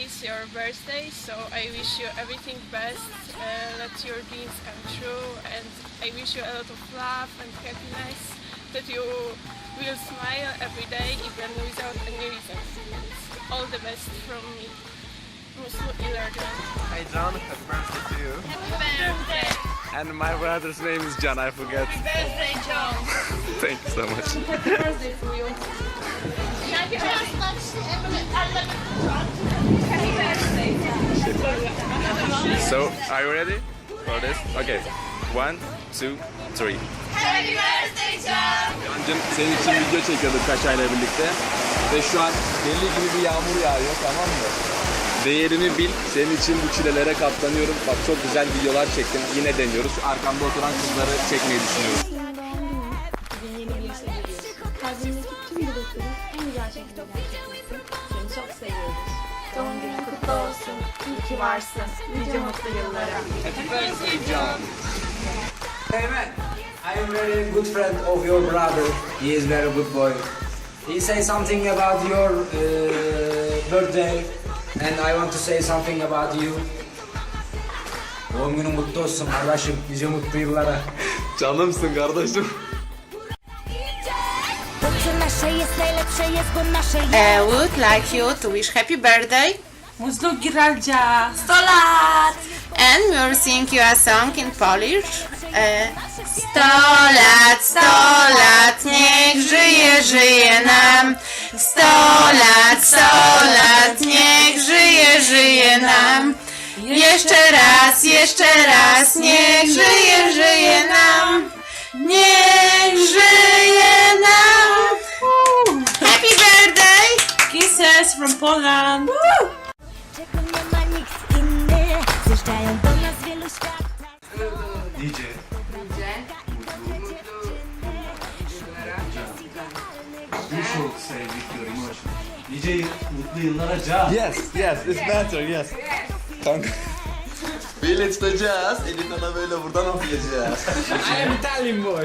today is your birthday, so I wish you everything best. Uh, let your dreams come true, and I wish you a lot of love and happiness. That you will smile every day, even without any reason. All the best from me. Muslu İlerden. Hey John, happy birthday to you. Happy Birthday! And my brother's name is John, I forget. Birthday, John! Thank you so much. Happy birthday to you. So, are you ready for this? Okay. One, two, three. Happy birthday, John! Yancım senin için video çekiyorduk Kaşay'la birlikte. Ve şu an deli gibi bir yağmur yağıyor tamam mı? Değerini bil. Senin için bu çilelere katlanıyorum. Bak çok güzel videolar çektim. Yine deniyoruz. Şu arkamda oturan kızları çekmeyi düşünüyorum. Kalbindeki tüm dileklerin en güzel şekilde. Seni çok seviyoruz. Doğum günün kutlu olsun. İyi ki varsın. Nice mutlu yıllara. Hey man, I am very good friend of your brother. He is very good boy. He say something about your uh, birthday and I want to say something about you. Doğum günün kutlu olsun kardeşim. Nice mutlu yıllara. Canımsın kardeşim. Nasze jest najlepsze jest, bo nasze jest. I would like you to wish happy birthday Muzlu Giralcia! and we will sing you a song in Polish. E, Sto lat, sto lat, niech żyje, żyje nam. Sto lat, sto lat, niech żyje, żyje nam. Jeszcze raz, jeszcze raz, niech żyje, żyje nam. Niech żyje nam. Say with your emotion. Nice mutlu yıllara Can. Yes, yes, it's better, yes. Kanka. Village tutacağız. Elini ona böyle buradan okuyacağız. I am Italian boy.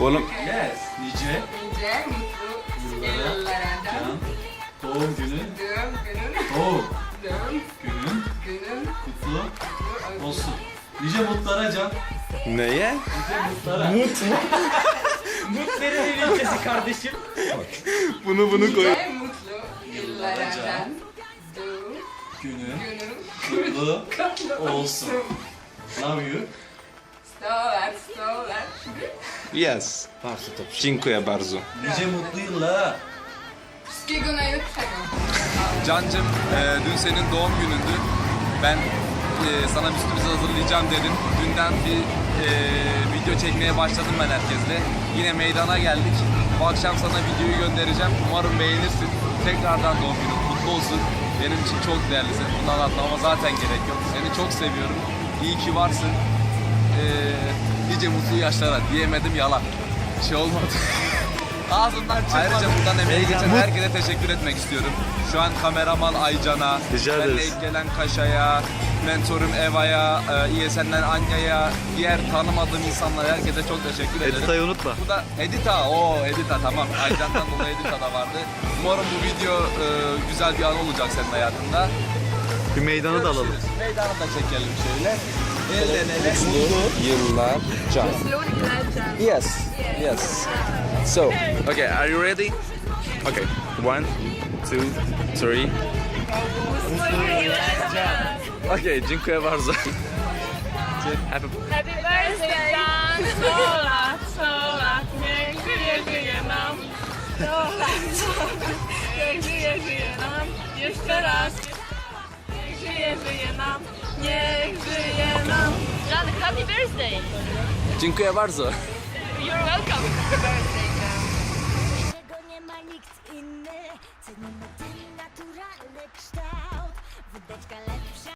Oğlum Yes. Nice yıllara Can. Doğum günü. Doğum günün. Kutlu olsun. Nice mutlara Can. neye? Nice mutlara. Nereye ülkesi kardeşim? Bunu bunu koy. Yıllara Can. Günün. Kutlu olsun. Love you. Yes. Dziękuję bardzo. Nice mutlu yıllara. Cancım, e, dün senin doğum günündü. Ben e, sana bir sürpriz hazırlayacağım dedim. Dünden bir e, video çekmeye başladım ben herkesle. Yine meydana geldik. Bu akşam sana videoyu göndereceğim. Umarım beğenirsin. Tekrardan doğum günün kutlu olsun. Benim için çok değerlisin. Bunu anlatmama zaten gerek yok. Seni çok seviyorum. İyi ki varsın. E, nice mutlu yaşlara diyemedim yalan. Bir şey olmadı. Ağzından çıkmadı. Ayrıca buradan emeği geçen herkese teşekkür etmek istiyorum. Şu an kameraman Aycan'a, benle ilk gelen Kaşa'ya, mentorum Eva'ya, e, İESN'den Anya'ya, diğer tanımadığım insanlara herkese çok teşekkür ederim. Edita'yı unutma. Bu da Edita, o Edita tamam. Aycan'dan dolayı Edita da vardı. Umarım bu video e, güzel bir an olacak senin hayatında. Bir meydanı da alalım. Meydanı da çekelim şöyle. Elden ele. Mutlu yıllar can. Yes, yes. So, okay, are you ready? Okay, one, two, three. Okay, dziękuję bardzo. Happy Happy birthday, John! Sto lat, sto lat, niech żyje, żyje nam. Sto lat, sto lat, niech żyje, żyje nam. Jeszcze raz. Niech żyje, żyje nam. Niech żyje nam. John, happy birthday! Dziękuję bardzo. You're welcome.